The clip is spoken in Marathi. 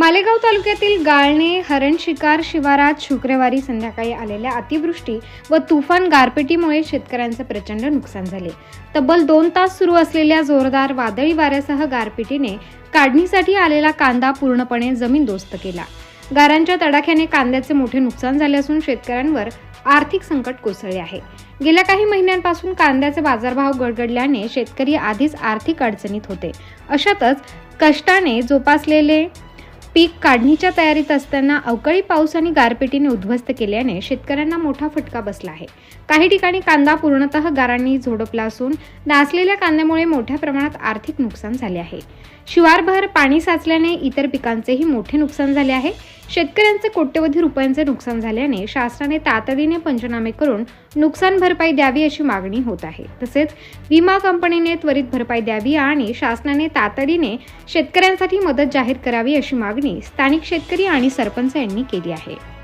मालेगाव तालुक्यातील गाळणे हरण शिकार शिवारात शुक्रवारी संध्याकाळी आलेल्या अतिवृष्टी व तुफान गारपिटीमुळे शेतकऱ्यांचे प्रचंड नुकसान झाले. तब्बल दोन तास सुरू असलेल्या जोरदार वादळी वाऱ्यासह गारपिटीने काढणीसाठी आलेला कांदा पूर्णपणे जमीनदोस्त केला. गारांच्या तडाख्याने कांद्याचे मोठे नुकसान झाले असून शेतकऱ्यांवर आर्थिक संकट कोसळले आहे. गेल्या काही महिन्यांपासून कांद्याचे बाजारभाव गडगडल्याने शेतकरी आधीच आर्थिक अडचणीत होते. अशातच कष्टाने जोपासलेले पीक काढणीच्या तयारीत असताना अवकाळी पाऊस आणि गारपिटीने उद्ध्वस्त केल्याने शेतकऱ्यांना मोठा फटका बसला आहे. काही ठिकाणी कांदा पूर्णतः गारांनी झोडपला असून नासलेल्या कांद्यामुळे मोठ्या प्रमाणात आर्थिक नुकसान झाले आहे. शिवारभर पाणी साचल्याने इतर पिकांचेही मोठे नुकसान झाले आहे. शेतकऱ्यांचे कोट्यवधी रुपयांचे नुकसान झाल्याने शासनाने तातडीने पंचनामे करून नुकसान भरपाई द्यावी अशी मागणी होत आहे. तसेच विमा कंपनीने त्वरित भरपाई द्यावी आणि शासनाने तातडीने शेतकऱ्यांसाठी मदत जाहीर करावी अशी मागणी स्थानिक शेतकरी आणि सरपंच यांनी केली आहे.